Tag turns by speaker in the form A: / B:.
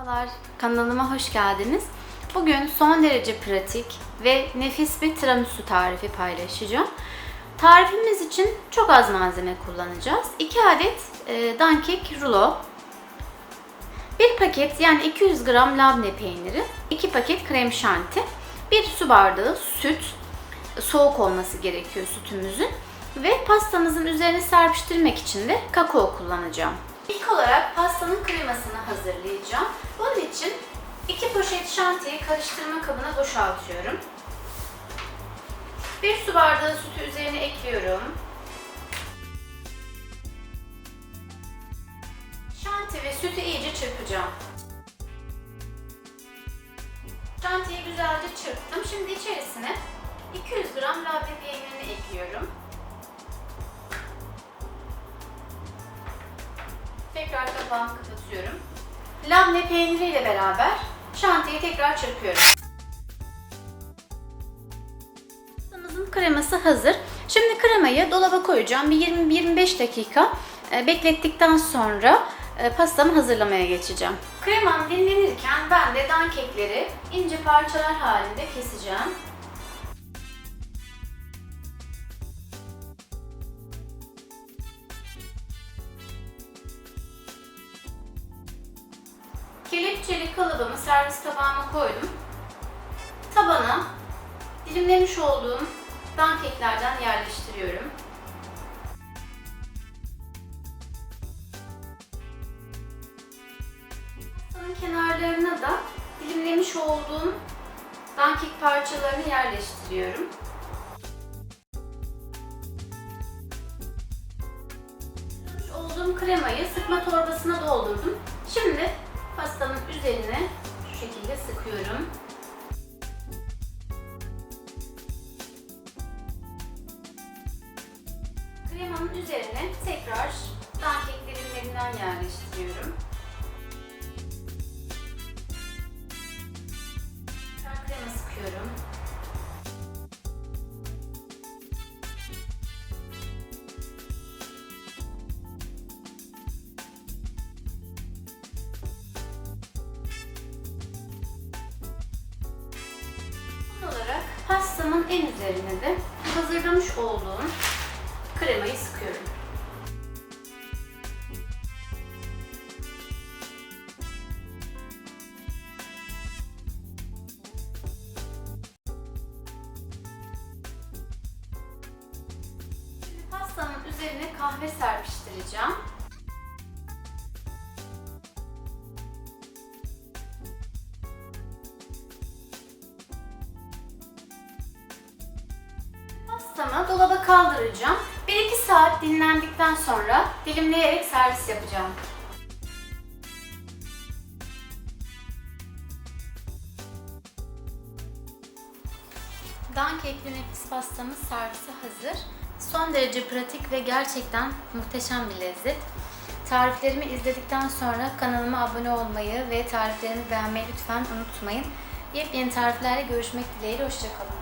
A: Merhabalar, kanalıma hoş geldiniz. Bugün son derece pratik ve nefis bir tiramisu tarifi paylaşacağım. Tarifimiz için çok az malzeme kullanacağız. 2 adet e, dankek rulo, 1 paket yani 200 gram labne peyniri, 2 paket krem şanti, 1 su bardağı süt, soğuk olması gerekiyor sütümüzün ve pastamızın üzerine serpiştirmek için de kakao kullanacağım. İlk olarak pastanın kremasını hazırlayacağım. Bunun için 2 poşet şantiyi karıştırma kabına boşaltıyorum. 1 su bardağı sütü üzerine ekliyorum. Şanti ve sütü iyice çırpacağım. Şantiyi güzelce çırptım. Şimdi içerisine 200 gram labne peynirini ekliyorum. Tekrar kapağını kapatıyorum. Labne peyniriyle beraber şantiyi tekrar çırpıyorum. Pastamızın kreması hazır. Şimdi kremayı dolaba koyacağım. Bir 20-25 dakika e, beklettikten sonra e, pastamı hazırlamaya geçeceğim. Kremam dinlenirken ben de dankekleri ince parçalar halinde keseceğim. Kelepçeli kalıbımı servis tabağıma koydum. Tabana dilimlemiş olduğum dankeklerden yerleştiriyorum. Pastanın kenarlarına da dilimlemiş olduğum dankek parçalarını yerleştiriyorum. Olduğum kremayı sıkma torbasına doldurdum. Şimdi pastanın üzerine şu şekilde sıkıyorum. Kremanın üzerine tekrar dankek dilimlerinden yerleştiriyorum. En üzerine de hazırlamış olduğum kremayı sıkıyorum. Şimdi pastanın üzerine kahve serpiştireceğim. Pastamı dolaba kaldıracağım. 1-2 saat dinlendikten sonra dilimleyerek servis yapacağım. Dankekli nefis pastamız servise hazır. Son derece pratik ve gerçekten muhteşem bir lezzet. Tariflerimi izledikten sonra kanalıma abone olmayı ve tariflerimi beğenmeyi lütfen unutmayın. Yepyeni tariflerle görüşmek dileğiyle. Hoşçakalın.